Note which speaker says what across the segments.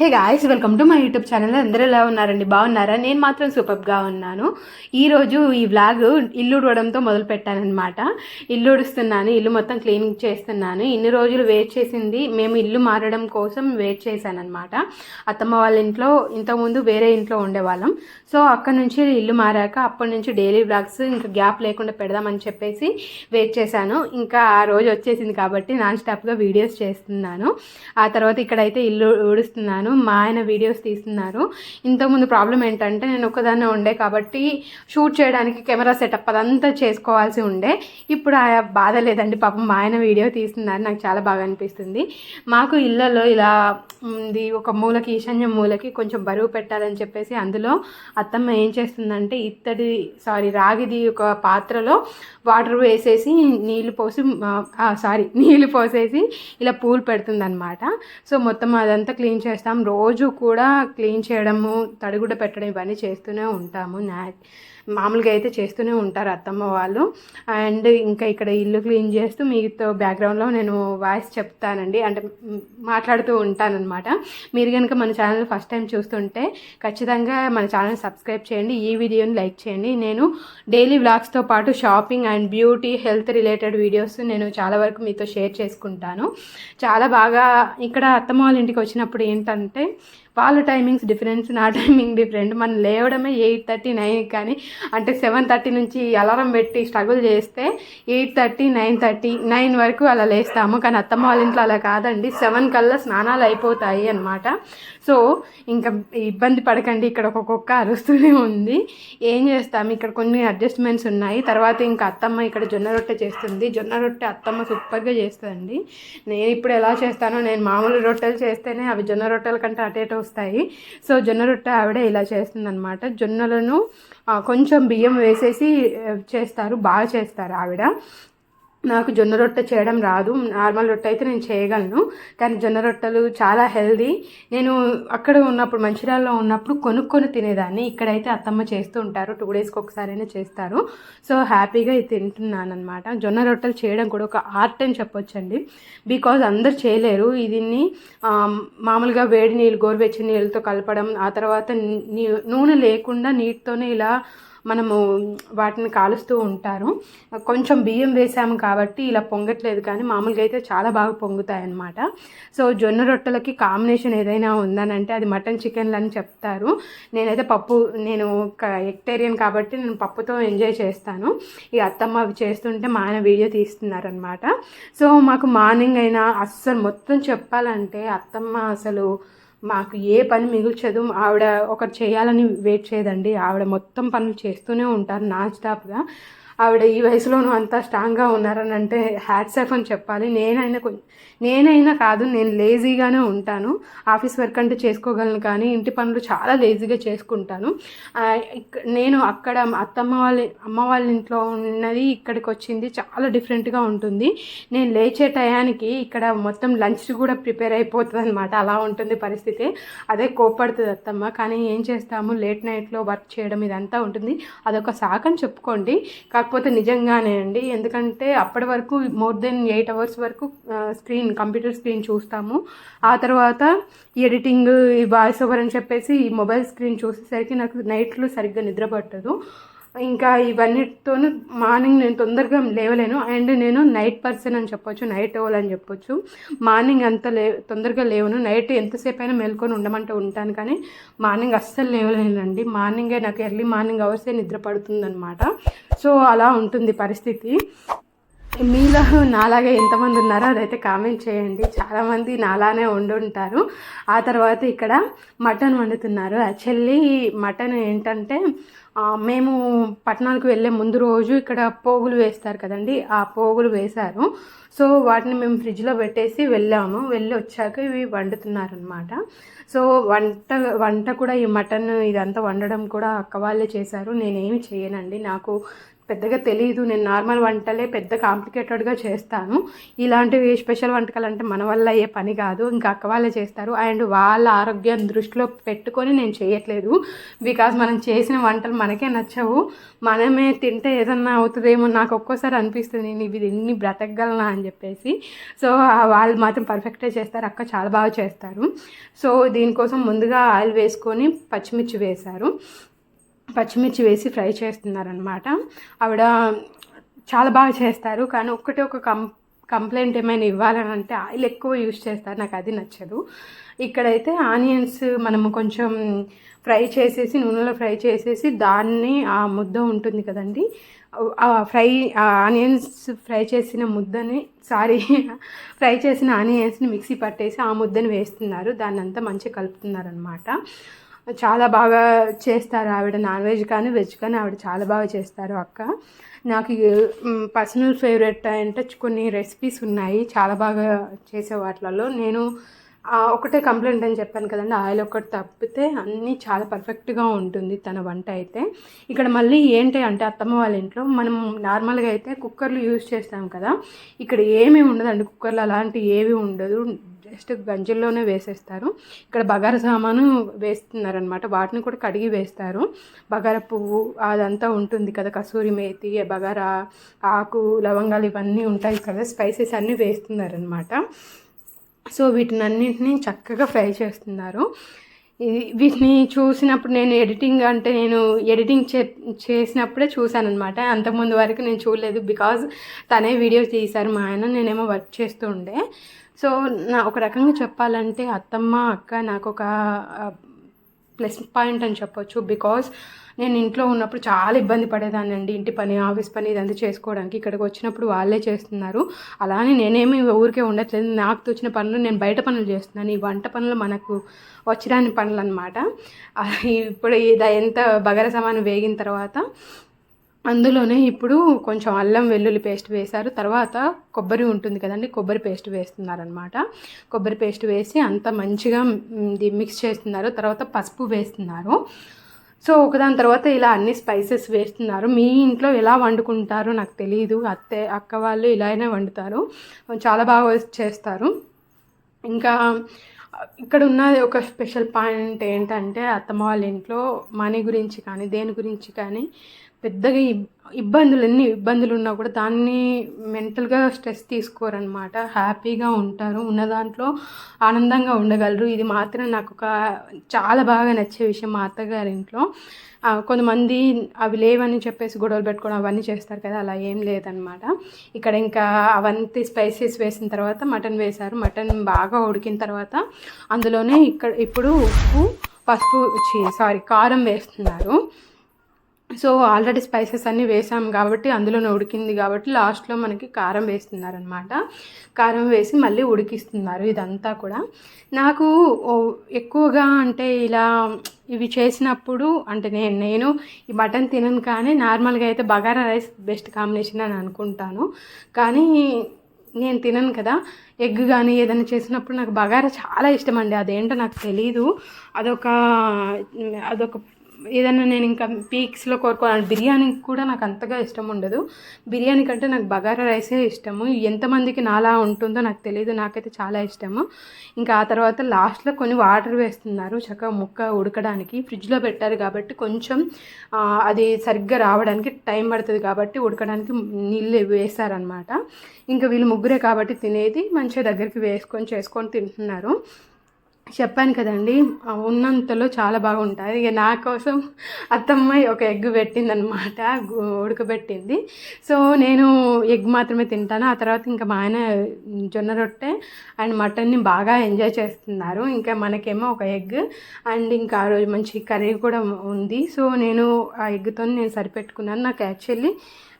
Speaker 1: Hey guys welcome to my YouTube channel అందరూ ఎలా ఉన్నారండి? బాగున్నారా? నేను మాత్రం సూపర్గా ఉన్నాను. ఈరోజు ఈ వ్లాగ్ ఇల్లు ఉడవడంతో మొదలు పెట్టానమాట ఇల్లు ఉడుస్తున్నాను ఇల్లు మొత్తం క్లీనింగ్ చేస్తున్నాను. ఇన్ని రోజులు వెయిట్ చేసింది మేము ఇల్లు మారడం కోసం వెయిట్ చేశానమాట అత్తమ్మ వాళ్ళ ఇంట్లో ఇంతకుముందు వేరే ఇంట్లో ఉండేవాళ్ళం. సో అక్కడ నుంచి ఇల్లు మారాక అప్పటి నుంచి డైలీ వ్లాగ్స్ ఇంకా గ్యాప్ లేకుండా పెడదామని చెప్పేసి వెయిట్ చేశాను. ఇంకా ఆ రోజు వచ్చేసింది కాబట్టి నాన్ స్టాప్గా వీడియోస్ చేస్తున్నాను. ఆ తర్వాత ఇక్కడైతే ఇల్లు ఊడుస్తున్నాను. మా ఆయన వీడియోస్ తీస్తున్నారు. ఇంతకుముందు ప్రాబ్లం ఏంటంటే నేను ఒక్కదాన్నే ఉండే కాబట్టి షూట్ చేయడానికి కెమెరా సెటప్ అదంతా చేసుకోవాల్సి ఉండే. ఇప్పుడు ఆ బాధ లేదండి. పాపం మా ఆయన వీడియో తీస్తున్నారు. నాకు చాలా బాగా అనిపిస్తుంది. మాకు ఇళ్ళలో ఇలా ఉంది. ఒక మూలకి ఈశాన్య మూలకి కొంచెం బరువు పెట్టాలని చెప్పేసి అందులో అత్తమ్మ ఏం చేస్తుందంటే ఇత్తడి సారీ రాగిది ఒక పాత్రలో వాటర్ వేసేసి నీళ్ళు పోసి సారీ నీళ్ళు పోసేసి ఇలా పూలు పెడుతుందన్నమాట. సో మొత్తం అదంతా క్లీన్ చేస్తాం. రోజు కూడా క్లీన్ చేయడము తడిగుడ్డ పెట్టడం ఇవన్నీ చేస్తూనే ఉంటాము. నా మామూలుగా అయితే చేస్తూనే ఉంటారు అత్తమ్మ వాళ్ళు. అండ్ ఇంకా ఇక్కడ ఇల్లు క్లీన్ చేస్తూ మీతో బ్యాక్గ్రౌండ్లో నేను వాయిస్ చెప్తానండి. అంటే మాట్లాడుతూ ఉంటానన్నమాట. మీరు కనుక మన ఛానల్ ఫస్ట్ టైం చూస్తుంటే ఖచ్చితంగా మన ఛానల్ సబ్స్క్రైబ్ చేయండి. ఈ వీడియోని లైక్ చేయండి. నేను డైలీ వ్లాగ్స్తో పాటు shopping and beauty health related videos నేను చాలా వరకు మీతో షేర్ చేసుకుంటాను. చాలా బాగా ఇక్కడ అత్తమ్మ వాళ్ళ ఇంటికి వచ్చినప్పుడు ఏంటంటే వాళ్ళ టైమింగ్స్ డిఫరెన్స్ నా టైమింగ్ డిఫరెంట్ మనం లేవడమే ఎయిట్ థర్టీ నైన్ కానీ అంటే సెవెన్ థర్టీ నుంచి అలారం పెట్టి స్ట్రగుల్ చేస్తే eight thirty nine thirty nine వరకు అలా లేస్తాము. కానీ అత్తమ్మ వాళ్ళ ఇంట్లో అలా కాదండి. సెవెన్ కల్లా స్నానాలు అయిపోతాయి అన్నమాట. సో ఇంకా ఇబ్బంది పడకండి. ఇక్కడ ఒక కుక్క అరుస్తూనే ఉంది. ఏం చేస్తాము ఇక్కడ కొన్ని అడ్జస్ట్మెంట్స్ ఉన్నాయి. తర్వాత ఇంకా అత్తమ్మ ఇక్కడ జొన్న రొట్టె చేస్తుంది. జొన్న రొట్టె అత్తమ్మ సూపర్గా చేస్తుందండి. నేను ఇప్పుడు ఎలా చేస్తానో నేను మామూలు రొట్టెలు చేస్తేనే అవి జొన్న రొట్టెల కంటే అటు ఇటు వస్తాయి. సో జొన్న రొట్టె ఆవిడ ఇలా చేస్తుంది అనమాట జొన్నలను కొంచెం బియ్యం వేసేసి చేస్తారు. బాగా చేస్తారు ఆవిడ. నాకు జొన్న రొట్టె చేయడం రాదు. నార్మల్ రొట్టె అయితే నేను చేయగలను. కానీ జొన్న రొట్టెలు చాలా హెల్దీ. నేను అక్కడ ఉన్నప్పుడు మంచిర్యాలలో ఉన్నప్పుడు కొనుక్కొని తినేదాన్ని. ఇక్కడైతే అత్తమ్మ చేస్తూ ఉంటారు. టూ డేస్కి ఒకసారైనా చేస్తారు. సో హ్యాపీగా ఇది తింటున్నాను అనమాట జొన్న రొట్టెలు చేయడం కూడా ఒక ఆర్ట్ అని చెప్పొచ్చండి. బికాజ్ అందరు చేయలేరు. దీన్ని మామూలుగా వేడి నీళ్ళు గోరువెచ్చని నీళ్ళతో కలపడం ఆ తర్వాత నూనె లేకుండా నీటితోనే ఇలా మనము వాటిని కాలుస్తూ ఉంటారు. కొంచెం బియ్యం వేసాము కాబట్టి ఇలా పొంగట్లేదు కానీ మామూలుగా అయితే చాలా బాగా పొంగుతాయి అన్నమాట సో జొన్న రొట్టెలకి కాంబినేషన్ ఏదైనా ఉందనంటే అది మటన్ చికెన్లు అని చెప్తారు. నేనైతే పప్పు నేను ఎక్టేరియన్ కాబట్టి నేను పప్పుతో ఎంజాయ్ చేస్తాను. ఈ అత్తమ్మ అవి చేస్తుంటే మా ఆయన వీడియో తీస్తున్నారనమాట సో మాకు మార్నింగ్ అయినా అస్సలు మొత్తం చెప్పాలంటే అత్తమ్మ అసలు మాకు ఏ పని మిగిల్చదు. ఆవిడ ఒకటి చేయాలని వెయిట్ చేయదండి. ఆవిడ మొత్తం పనులు చేస్తూనే ఉంటారు నాన్ స్టాప్గా. ఆవిడ ఈ వయసులోనూ అంత స్ట్రాంగ్గా ఉన్నారని అంటే హ్యాట్స్ ఆఫ్ అని చెప్పాలి. నేనైనా కొంచెం నేనైనా కాదు నేను లేజీగానే ఉంటాను. ఆఫీస్ వర్క్ అంటే చేసుకోగలను కానీ ఇంటి పనులు చాలా లేజీగా చేసుకుంటాను. నేను అక్కడ అత్తమ్మ వాళ్ళ అమ్మ వాళ్ళ ఇంట్లో ఉన్నది ఇక్కడికి వచ్చింది చాలా డిఫరెంట్గా ఉంటుంది. నేను లేచే టయానికి ఇక్కడ మొత్తం లంచ్ కూడా ప్రిపేర్ అయిపోతుంది అనమాట అలా ఉంటుంది పరిస్థితి. అదే కోపడుతుంది అత్తమ్మ. కానీ ఏం చేస్తాము? లేట్ నైట్లో వర్క్ చేయడం ఇదంతా ఉంటుంది. అదొక సాకని చెప్పుకోండి. కాకపోతే నిజంగానే అండి. ఎందుకంటే అప్పటి వరకు మోర్ దెన్ ఎయిట్ అవర్స్ వరకు స్క్రీన్ కంప్యూటర్ స్క్రీన్ చూస్తాము. ఆ తర్వాత ఎడిటింగ్ ఈ వాయిస్ ఓవర్ అని చెప్పేసి ఈ మొబైల్ స్క్రీన్ చూసేసరికి నాకు నైట్లు సరిగ్గా నిద్ర పట్టదు. ఇంకా ఇవన్నిటితోనూ మార్నింగ్ నేను తొందరగా లేవలేను. అండ్ నేను నైట్ పర్సన్ అని చెప్పొచ్చు నైట్ ఓల్ అని చెప్పొచ్చు. మార్నింగ్ అంత లే తొందరగా లేవను. నైట్ ఎంతసేపు అయినా మేల్కొని ఉండమంటే ఉంటాను కానీ మార్నింగ్ అస్సలు లేవలేనండి. మార్నింగే నాకు ఎర్లీ మార్నింగ్ అవర్సే నిద్ర పడుతుందనమాట సో అలా ఉంటుంది పరిస్థితి. మీలో నాలాగే ఎంతమంది ఉన్నారో అదైతే కామెంట్ చేయండి. చాలామంది నాలానే వండుంటారు ఆ తర్వాత ఇక్కడ మటన్ వండుతున్నారు. యాక్చువల్లీ మటన్ ఏంటంటే మేము పట్టణాలకు వెళ్ళే ముందు రోజు ఇక్కడ పోగులు వేస్తారు కదండి ఆ పోగులు వేశారు. సో వాటిని మేము ఫ్రిడ్జ్లో పెట్టేసి వెళ్ళాము. వెళ్ళి వచ్చాక ఇవి వండుతున్నారు అనమాట సో వంట వంట కూడా ఈ మటన్ ఇదంతా వండడం కూడా అక్క వాళ్ళే చేశారు. నేనేమి చేయనండి. నాకు పెద్దగా తెలియదు నేను నార్మల్ వంటలే పెద్ద కాంప్లికేటెడ్గా చేస్తాను. ఇలాంటివి స్పెషల్ వంటకాలు అంటే మన వల్ల అయ్యే పని కాదు. ఇంకా అక్క వాళ్ళే చేస్తారు. అండ్ వాళ్ళ ఆరోగ్యం దృష్టిలో పెట్టుకొని నేను చేయట్లేదు. బికాజ్ మనం చేసిన వంటలు మనకే నచ్చవు. మనమే తింటే ఏదన్నా అవుతుందేమో నాకు ఒక్కోసారి అనిపిస్తుంది. నేను ఇవి ఇన్ని బ్రతకగలనా అని చెప్పేసి. సో వాళ్ళు మాత్రం పర్ఫెక్టే చేస్తారు. అక్క చాలా బాగా చేస్తారు. సో దీనికోసం ముందుగా ఆయిల్ వేసుకొని పచ్చిమిర్చి వేశారు. పచ్చిమిర్చి వేసి ఫ్రై చేస్తున్నారనమాట ఆవిడ చాలా బాగా చేస్తారు. కానీ ఒక్కటే ఒక కం కంప్లైంట్ ఏమైనా ఇవ్వాలని అంటే ఆయిల్ ఎక్కువ యూజ్ చేస్తారు. నాకు అది నచ్చదు. ఇక్కడైతే ఆనియన్స్ మనము కొంచెం ఫ్రై చేసేసి నూనెలో ఫ్రై చేసేసి దాన్ని ఆ ముద్ద ఉంటుంది కదండి. ఆ ఫ్రై ఆనియన్స్ ఫ్రై చేసిన ముద్దని సారీ ఫ్రై చేసిన ఆనియన్స్ని మిక్సీ పట్టేసి ఆ ముద్దని వేస్తున్నారు. దాన్ని అంతా మంచిగా కలుపుతున్నారు అనమాట చాలా బాగా చేస్తారు ఆవిడ. నాన్ వెజ్ కానీ వెజ్ కానీ ఆవిడ చాలా బాగా చేస్తారు అక్క. నాకు పర్సనల్ ఫేవరెట్ అంటే కొన్ని రెసిపీస్ ఉన్నాయి. చాలా బాగా చేసే వాటిలలో. నేను ఒకటే కంప్లైంట్ అని చెప్పాను కదండి. ఆయిల్ ఒకటి తప్పితే అన్నీ చాలా పర్ఫెక్ట్గా ఉంటుంది తన వంట అయితే. ఇక్కడ మళ్ళీ ఏంటి అంటే అత్తమ్మ వాళ్ళ ఇంట్లో మనం నార్మల్గా అయితే కుక్కర్లు యూజ్ చేస్తాం కదా. ఇక్కడ ఏమీ ఉండదండి. కుక్కర్లు అలాంటి ఏవి ఉండదు. జస్ట్ గంజల్లోనే వేసేస్తారు. ఇక్కడ బగార సామాను వేస్తున్నారనమాట. వాటిని కూడా కడిగి వేస్తారు. బగార పువ్వు అదంతా ఉంటుంది కదా కసూరి మేతి బగార ఆకు లవంగాలు ఇవన్నీ ఉంటాయి కదా స్పైసెస్ అన్నీ వేస్తున్నారనమాట. సో వీటినన్నింటినీ చక్కగా ఫ్రై చేస్తున్నారు. వీటిని చూసినప్పుడు నేను ఎడిటింగ్ అంటే నేను ఎడిటింగ్ చే చేసినప్పుడే చూశాను అనమాట అంతకుముందు వరకు నేను చూడలేదు. బికాజ్ తనే వీడియో తీశారు మా ఆయన. నేనేమో వర్క్ చేస్తూ ఉండే. సో నా ఒక రకంగా చెప్పాలంటే అత్తమ్మ అక్క నాకు ఒక ప్లస్ పాయింట్ అని చెప్పొచ్చు. బికాస్ నేను ఇంట్లో ఉన్నప్పుడు చాలా ఇబ్బంది పడేదాన్ని అండి ఇంటి పని ఆఫీస్ పని ఇదంతా చేసుకోవడానికి ఇక్కడికి వచ్చినప్పుడు వాళ్ళే చేస్తున్నారు. అలానే నేనేమి ఊరికే ఉండట్లేదు. నాకు తోచిన పనులు నేను బయట పనులు చేస్తున్నాను. ఈ వంట పనులు మనకు వచ్చిరాని పనులు అనమాట ఇప్పుడు ఇది ఎంత బగర సామాను వేగిన తర్వాత అందులోనే ఇప్పుడు కొంచెం అల్లం వెల్లుల్లి పేస్ట్ వేశారు. తర్వాత కొబ్బరి ఉంటుంది కదండి కొబ్బరి పేస్ట్ వేస్తున్నారనమాట కొబ్బరి పేస్ట్ వేసి అంత మంచిగా మిక్స్ చేస్తున్నారు. తర్వాత పసుపు వేస్తున్నారు. సో ఒకదాని తర్వాత ఇలా అన్ని స్పైసెస్ వేస్తున్నారు. మీ ఇంట్లో ఎలా వండుకుంటారో నాకు తెలియదు అత్తే అక్క వాళ్ళు ఇలానే వండుతారు. చాలా బాగా చేస్తారు. ఇంకా ఇక్కడ ఉన్న ఒక స్పెషల్ పాయింట్ ఏంటంటే అత్తమ్మ వాళ్ళ ఇంట్లో మనీ గురించి కానీ దేని గురించి కానీ పెద్దగా ఇబ్బందులు ఎన్ని ఇబ్బందులు ఉన్నా కూడా దాన్ని మెంటల్గా స్ట్రెస్ తీసుకోరనమాట హ్యాపీగా ఉంటారు. ఉన్న దాంట్లో ఆనందంగా ఉండగలరు. ఇది మాత్రం నాకు ఒక చాలా బాగా నచ్చే విషయం మా అత్తగారి ఇంట్లో కొంతమంది అవి లేవని చెప్పేసి గొడవలు పెట్టుకోవడం అవన్నీ చేస్తారు కదా అలా ఏం లేదనమాట ఇక్కడ ఇంకా అవంతి స్పైసెస్ వేసిన తర్వాత మటన్ వేశారు. మటన్ బాగా ఉడికిన తర్వాత అందులోనే ఇక్కడ ఇప్పుడు ఉప్పు పసుపు సారీ కారం వేస్తున్నారు. సో ఆల్రెడీ స్పైసెస్ అన్నీ వేసాం కాబట్టి అందులోనే ఉడికింది కాబట్టి లాస్ట్లో మనకి కారం వేస్తున్నారనమాట. కారం వేసి మళ్ళీ ఉడికిస్తున్నారు ఇదంతా కూడా. నాకు ఎక్కువగా అంటే ఇలా ఇవి చేసినప్పుడు అంటే నేను నేను ఈ మటన్ తినను కానీ నార్మల్గా అయితే బగారా రైస్ బెస్ట్ కాంబినేషన్ అని అనుకుంటాను. కానీ నేను తినను కదా ఎగ్ కానీ ఏదైనా చేసినప్పుడు నాకు బగారా చాలా ఇష్టం అండి. అదేంటో నాకు తెలీదు. అదొక అదొక ఏదైనా నేను ఇంకా పీక్స్లో కోరుకోవాలి. బిర్యానీ కూడా నాకు అంతగా ఇష్టం ఉండదు. బిర్యానీ కంటే నాకు బగారా రైసే ఇష్టము. ఎంతమందికి నాలా ఉంటుందో నాకు తెలియదు నాకైతే చాలా ఇష్టము. ఇంకా ఆ తర్వాత లాస్ట్లో కొన్ని వాటర్ వేస్తున్నారు. చక్కగా ముక్క ఉడకడానికి. ఫ్రిడ్జ్లో పెట్టారు కాబట్టి కొంచెం అది సరిగ్గా రావడానికి టైం పడుతుంది కాబట్టి ఉడకడానికి నీళ్ళు వేశారనమాట ఇంకా వీళ్ళు ముగ్గురే కాబట్టి తినేది మంచిగా దగ్గరికి వేసుకొని చేసుకొని తింటున్నారు. చెప్పాను కదండి ఉన్నంతలో చాలా బాగుంటాయి. ఇక నా కోసం అత్తమ్మాయి ఒక ఎగ్ పెట్టిందనమాట ఉడకబెట్టింది. సో నేను ఎగ్ మాత్రమే తింటాను. ఆ తర్వాత ఇంకా మా ఆయన జొన్న రొట్టె అండ్ మటన్ని బాగా ఎంజాయ్ చేస్తున్నారు. ఇంకా మనకేమో ఒక ఎగ్ అండ్ ఇంకా ఆ రోజు మంచి కర్రీ కూడా ఉంది. సో నేను ఆ ఎగ్తో నేను సరిపెట్టుకున్నాను. నాకు యాక్చువల్లీ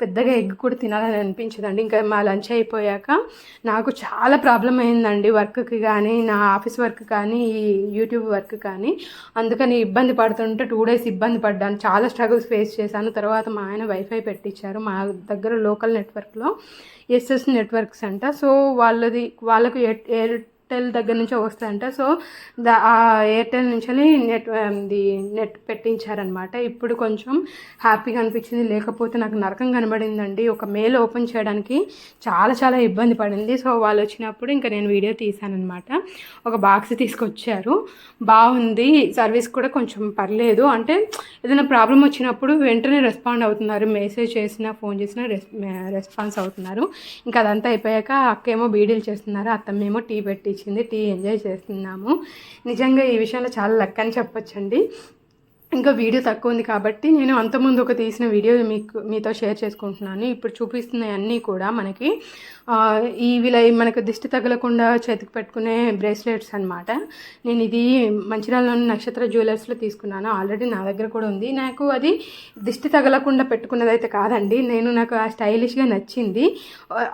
Speaker 1: పెద్దగా ఎగ్ కూడా తినాలని అనిపించదండి. ఇంకా మా లంచ్ అయిపోయాక నాకు చాలా ప్రాబ్లం అయిందండి వర్క్కి కానీ నా ఆఫీస్ వర్క్ కానీ ఈ యూట్యూబ్ వర్క్ కానీ. అందుకని ఇబ్బంది పడుతుంటే టూ డేస్ ఇబ్బంది పడ్డాను. చాలా స్ట్రగుల్స్ ఫేస్ చేశాను. తర్వాత మా ఆయన వైఫై పెట్టించారు మా దగ్గర లోకల్ నెట్వర్క్లో ఎస్ఎస్ నెట్వర్క్స్ అంట. సో వాళ్ళది వాళ్ళకు ఎయిర్టెల్ దగ్గర నుంచో వస్తాయంట. సో దా ఆ ఎయిర్టెల్ నుంచి నెట్ ది నెట్ పెట్టించారనమాట ఇప్పుడు కొంచెం హ్యాపీగా అనిపించింది. లేకపోతే నాకు నరకం కనబడిందండి. ఒక మెయిల్ ఓపెన్ చేయడానికి చాలా చాలా ఇబ్బంది పడింది. సో వాళ్ళు వచ్చినప్పుడు ఇంకా నేను వీడియో తీశానమాట ఒక బాక్స్ తీసుకొచ్చారు. బాగుంది. సర్వీస్ కూడా కొంచెం పర్లేదు. అంటే ఏదైనా ప్రాబ్లం వచ్చినప్పుడు వెంటనే రెస్పాండ్ అవుతున్నారు. మెసేజ్ చేసినా ఫోన్ చేసినా రెస్ రెస్పాన్స్ అవుతున్నారు. ఇంకా అదంతా అయిపోయాక అక్క ఏమో బీడీలు చేస్తున్నారు. అత్తమ్మేమో టీ అనిపించింది టీ ఎంజాయ్ చేస్తున్నాము. నిజంగా ఈ విషయంలో చాలా లక్ అని చెప్పొచ్చండి. ఇంకా వీడియో తక్కువ ఉంది కాబట్టి నేను అంతకుముందు ఒక తీసిన వీడియో మీకు మీతో షేర్ చేసుకుంటున్నాను. ఇప్పుడు చూపిస్తున్నాయి అన్నీ కూడా మనకి ఆ, ఇవి లై- మనకు దిష్టి తగలకుండా చేతికి పెట్టుకునే బ్రేస్లెట్స్ అన్నమాట. నేను ఇది మంచిర్యాలలోని నక్షత్ర జ్యువెలర్స్లో తీసుకున్నాను. ఆల్రెడీ నా దగ్గర కూడా ఉంది. నాకు అది దిష్టి తగలకుండా పెట్టుకున్నది అయితే కాదండి. నేను నాకు ఆ స్టైలిష్గా నచ్చింది.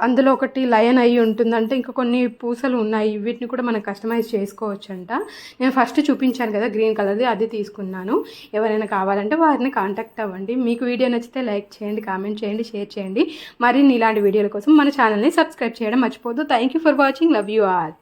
Speaker 1: అందులో ఒకటి లయన్ అయ్యి ఉంటుందంటే ఇంకా కొన్ని పూసలు ఉన్నాయి. వీటిని కూడా మనం కస్టమైజ్ చేసుకోవచ్చు అంట నేను ఫస్ట్ చూపించాను కదా గ్రీన్ కలర్ది అది తీసుకున్నాను. ఎవరైనా కావాలంటే వారిని కాంటాక్ట్ అవ్వండి. మీకు వీడియో నచ్చితే లైక్ చేయండి కామెంట్ చేయండి షేర్ చేయండి. మరిన్ని ఇలాంటి వీడియోల కోసం మన ఛానల్ని సబ్స్క్రైబ్ చేయడం మర్చిపోద్దు thank you for watching love you all